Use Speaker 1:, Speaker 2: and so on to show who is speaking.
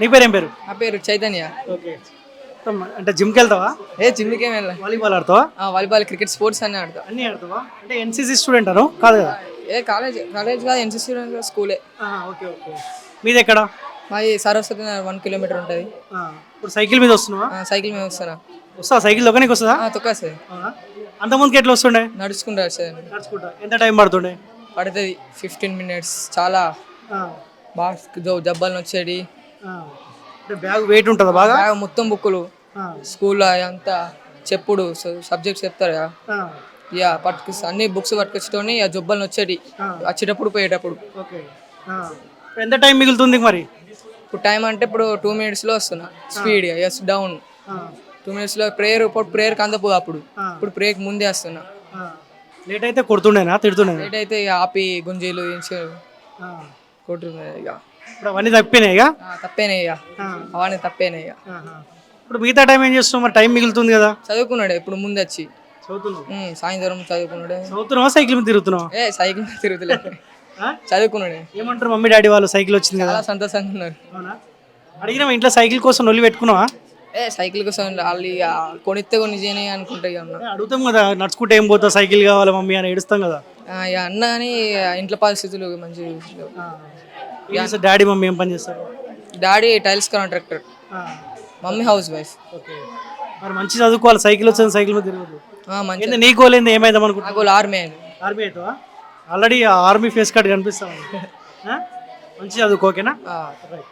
Speaker 1: నీ పేరు ఏం పేరు?
Speaker 2: నా పేరు చైతన్య.
Speaker 1: ఓకే. అంటే జిమ్కి వెళ్తావా?
Speaker 2: ఏ జిమ్కి వెళ్ళా.
Speaker 1: వాలీబాల్ ఆడతావా?
Speaker 2: వాలీబాల్ క్రికెట్ స్పోర్ట్స్ అన్నీ ఆడతా.
Speaker 1: అన్నీ ఆడతావా? అంటే ఎన్సీసీ స్టూడెంట్ అను? కాదు కదా?
Speaker 2: ఏ కాలేజ్ కాలేజ్ కాదు ఎన్సీసీ స్కూలే.
Speaker 1: Okay okay. మీది ఎక్కడ?
Speaker 2: మాది సరస్వతి వన్ కిలోమీటర్ ఉంటుంది.
Speaker 1: ఇప్పుడు సైకిల్ మీద వస్తున్నావా?
Speaker 2: సైకిల్ మీద వస్తానా
Speaker 1: వస్తా సైకిల్ దొక్కనికి వస్తుందా
Speaker 2: తొక్కేస్తుంది
Speaker 1: అవునా? అంతకుముందుకి ఎట్లా వస్తుండే?
Speaker 2: నడుచుకుంటా వస్తుంది
Speaker 1: నడుచుకుంటా. ఎంత టైం పడుతుండే?
Speaker 2: పడుతుంది ఫిఫ్టీన్ మినిట్స్ చాలా. బాగా జబ్బలు వచ్చేది.
Speaker 1: అంటే బ్యాగ్ వెయిట్ ఉంటుందా బాగా?
Speaker 2: బాగా మొత్తం బుక్కులు.
Speaker 1: ఆ,
Speaker 2: స్కూల్లో అంతా చెప్పుడు సబ్జెక్ట్స్ చెప్తారు కదా. ఇక పట్టుకు అన్ని బుక్స్ పట్టుకొచ్చుకొని ఇక జబ్బలు వచ్చేది వచ్చేటప్పుడు పోయేటప్పుడు.
Speaker 1: ఓకే. ఎంత టైం మిగులుతుంది మరి?
Speaker 2: ఇప్పుడు టైం అంటే ఇప్పుడు టూ మినిట్స్లో వస్తున్నా. స్పీడ్ ఎస్ డౌన్ టూ మినిట్స్లో ప్రేయర్ ఇప్పుడు ప్రేయర్కి అందపో అప్పుడు. ఇప్పుడు ప్రేయర్కి ముందే వస్తున్నా.
Speaker 1: లేట్ అయితే కొడుతుండేనా? తిడుతుండేనా?
Speaker 2: లేట్ అయితే ఇక ఆపి గుంజీలు. కొట్టుకునే ఇక
Speaker 1: ఇప్పుడు అవన్నీ తప్పినాయి ఇక.
Speaker 2: అవన్నీ తప్పేనే ఇక.
Speaker 1: ఆహా. ఇప్పుడు మిగతా టైం ఏం చేస్తున్నావు? మరి టైం మిగులుతుంది కదా?
Speaker 2: చదువుకున్నాడే ఇప్పుడు ముందు వచ్చి
Speaker 1: చదువుతున్నావు
Speaker 2: సాయంత్రం చదువుకున్నాడే.
Speaker 1: చదువుతున్నావా? సైకిల్ మీద తిరుగుతున్నావా?
Speaker 2: ఏ సైకిల్ మీద తిరుగుతలేదు
Speaker 1: ఆ?
Speaker 2: చదువుకున్నాడే.
Speaker 1: ఏమంటారు మమ్మీ డాడీ వాళ్ళు సైకిల్ వచ్చింది కదా?
Speaker 2: సంతోషంగా ఉన్నారు.
Speaker 1: అడిగినా ఇంట్లో సైకిల్ కోసం నొల్లి పెట్టుకున్నావా?
Speaker 2: ఏ సైకిల్ కోసం వాళ్ళు ఇక కొనిస్తే కొన్ని చేయని అనుకుంటా ఇక అన్న.
Speaker 1: ఏ, అడుగుతాం కదా నడుచుకుంటే ఏం పోతా సైకిల్ కావాలి మమ్మీ అని ఏడుస్తాం కదా?
Speaker 2: ఇక అన్న కానీ ఇంట్లో పరిస్థితులు మంచి
Speaker 1: డాడీ మమ్మీ ఏం పని చేస్తారు?
Speaker 2: Daddy tiles contractor. Mummy housewife.
Speaker 1: Okay. మరి మంచి చదువుకోవాలి సైకిల్ వచ్చింది సైకిల్ మీద తిరగదు. నీ గోల్ ఏంది? ఏమైదాం అనుకుంటా
Speaker 2: నాకు ఆర్మీ అయింది
Speaker 1: ఆర్మీ అవుతావా ఆల్రెడీ ఆర్మీ ఫేస్ కార్డ్ కనిపిస్తా? మంచి చదువుకో ఓకేనా?
Speaker 2: ఆ.
Speaker 1: రైట్